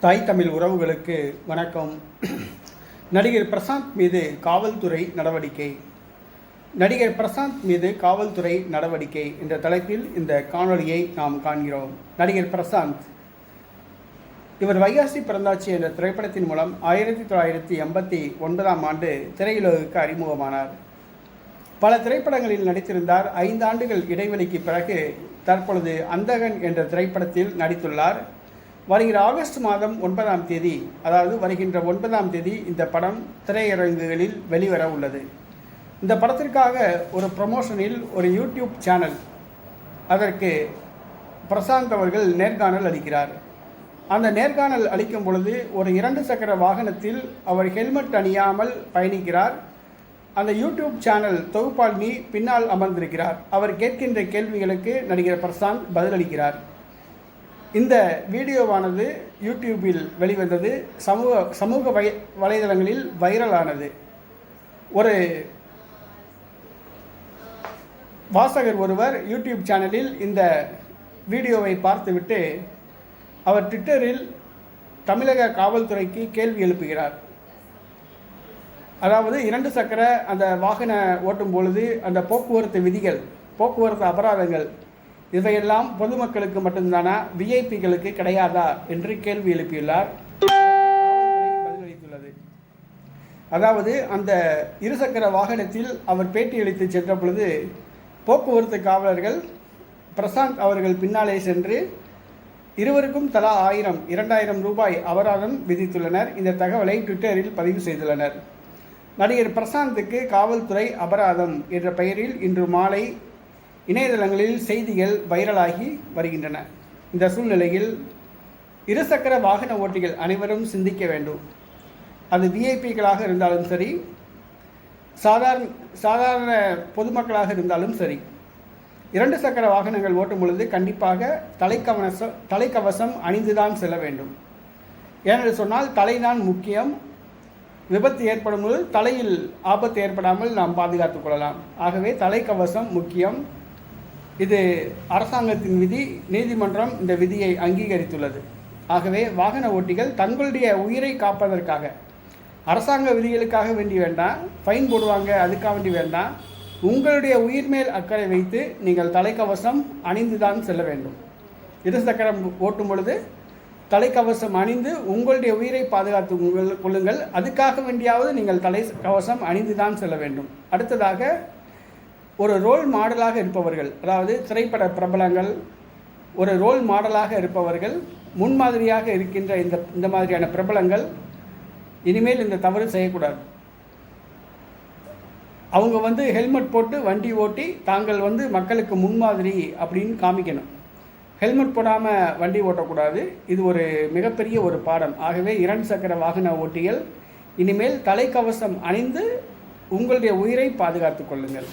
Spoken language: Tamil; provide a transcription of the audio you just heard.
தாய் தமிழ் உறவுகளுக்கு வணக்கம். நடிகர் பிரசாந்த் மீது காவல்துறை நடவடிக்கை. நடிகர் பிரசாந்த் மீது காவல்துறை நடவடிக்கை என்ற தலைப்பில் இந்த காணொளியை நாம் காண்கிறோம். நடிகர் பிரசாந்த் இவர் வைகாசி பிறந்தாச்சி என்ற திரைப்படத்தின் மூலம் ஆயிரத்தி தொள்ளாயிரத்தி எண்பத்தி ஒன்பதாம் ஆண்டு திரையுலகுக்கு அறிமுகமானார். பல திரைப்படங்களில் நடித்திருந்தார். ஐந்து ஆண்டுகள் இடைவெளிக்கு பிறகு தற்பொழுது அந்தகன் என்ற திரைப்படத்தில் நடித்துள்ளார். வருகிற ஆகஸ்ட் மாதம் ஒன்பதாம் தேதி அதாவது வருகின்ற ஒன்பதாம் தேதி இந்த படம் திரையரங்குகளில் வெளிவர உள்ளது. இந்த படத்திற்காக ஒரு ப்ரமோஷனில் ஒரு யூடியூப் சேனல் அதற்கு பிரசாந்த் அவர்கள் நேர்காணல் அளிக்கிறார். அந்த நேர்காணல் அளிக்கும் பொழுது ஒரு இரண்டு சக்கர வாகனத்தில் அவர் ஹெல்மெட் அணியாமல் பயணிக்கிறார். அந்த யூடியூப் சேனல் தொகுப்பாளினி பின்னால் அமர்ந்திருக்கிறார். அவர் கேட்கின்ற கேள்விகளுக்கு நடிகர் பிரசாந்த் பதிலளிக்கிறார். இந்த வீடியோவானது யூடியூபில் வெளிவந்தது. சமூக சமூக வை வலைதளங்களில் வைரலானது. ஒரு வாசகர் ஒருவர் யூடியூப் சேனலில் இந்த வீடியோவை பார்த்துவிட்டு அவர் ட்விட்டரில் தமிழக காவல்துறைக்கு கேள்வி எழுப்புகிறார். அதாவது இரண்டு சக்கர அந்த வாகன ஓட்டும் பொழுது அந்த போக்குவரத்து விதிகள் போக்குவரத்து அபராதங்கள் இவையெல்லாம் பொதுமக்களுக்கு மட்டும்தானா? விஐபிகளுக்கு கிடையாதா? என்று கேள்வி எழுப்பியுள்ளார். காவல்துறை பதிலளித்துள்ளது. அதாவது அந்த இருசக்கர வாகனத்தில் அவர் பேட்டியளித்து சென்ற பொழுது போக்குவரத்து காவலர்கள் பிரசாந்த் அவர்கள் பின்னாலே சென்று இருவருக்கும் தலா ஆயிரம் இரண்டாயிரம் ரூபாய் அபராதம் விதித்துள்ளனர். இந்த தகவலை ட்விட்டரில் பதிவு செய்துள்ளனர். நடிகர் பிரசாந்துக்கு காவல்துறை அபராதம் என்ற பெயரில் இன்று மாலை இணையதளங்களில் செய்திகள் வைரலாகி வருகின்றன. இந்த சூழ்நிலையில் இருசக்கர வாகன ஓட்டிகள் அனைவரும் சிந்திக்க வேண்டும். அது விஐபிகளாக இருந்தாலும் சரி சாதாரண சாதாரண பொதுமக்களாக இருந்தாலும் சரி இரண்டு சக்கர வாகனங்கள் ஓட்டும் பொழுது கண்டிப்பாக தலைக்கவசம் தலைக்கவசம் அணிந்துதான் செல்ல வேண்டும். ஏனென்று சொன்னால் தலைதான் முக்கியம். விபத்து ஏற்படும் போது தலையில் ஆபத்து ஏற்படாமல் நாம் பாதுகாத்துக் கொள்ளலாம். ஆகவே தலைக்கவசம் முக்கியம். இது அரசாங்கத்தின் விதி நீதிமன்றம் இந்த விதியை அங்கீகரித்துள்ளது. ஆகவே வாகன ஓட்டிகள் தங்களுடைய உயிரை காப்பதற்காக அரசாங்க விதிகளுக்காக வேண்டி வேண்டாம் ஃபைன் போடுவாங்க அதுக்காக வேண்டி வேண்டாம் உங்களுடைய உயிர் மேல் அக்கறை வைத்து நீங்கள் தலைக்கவசம் அணிந்துதான் செல்ல வேண்டும். இருசக்கரம் ஓட்டும் பொழுது தலைக்கவசம் அணிந்து உங்களுடைய உயிரை பாதுகாத்து உங்கள் கொள்ளுங்கள் அதுக்காக வேண்டியாவது நீங்கள் தலை கவசம் அணிந்து தான் செல்ல வேண்டும். அடுத்ததாக ஒரு ரோல் மாடலாக இருப்பவர்கள் அதாவது திரைப்பட பிரபலங்கள் ஒரு ரோல் மாடலாக இருப்பவர்கள் முன்மாதிரியாக இருக்கின்ற இந்த இந்த மாதிரியான பிரபலங்கள் இனிமேல் இந்த தவறு செய்யக்கூடாது. அவங்க வந்து ஹெல்மெட் போட்டு வண்டி ஓட்டி தாங்கள் வந்து மக்களுக்கு முன்மாதிரி அப்படின்னு காமிக்கணும். ஹெல்மெட் போடாமல் வண்டி ஓட்டக்கூடாது. இது ஒரு மிகப்பெரிய ஒரு பாடம். ஆகவே இரண்டு சக்கர வாகன ஓட்டிகள் இனிமேல் தலைக்கவசம் அணிந்து உங்களுடைய உயிரை பாதுகாத்து கொள்ளுங்கள்.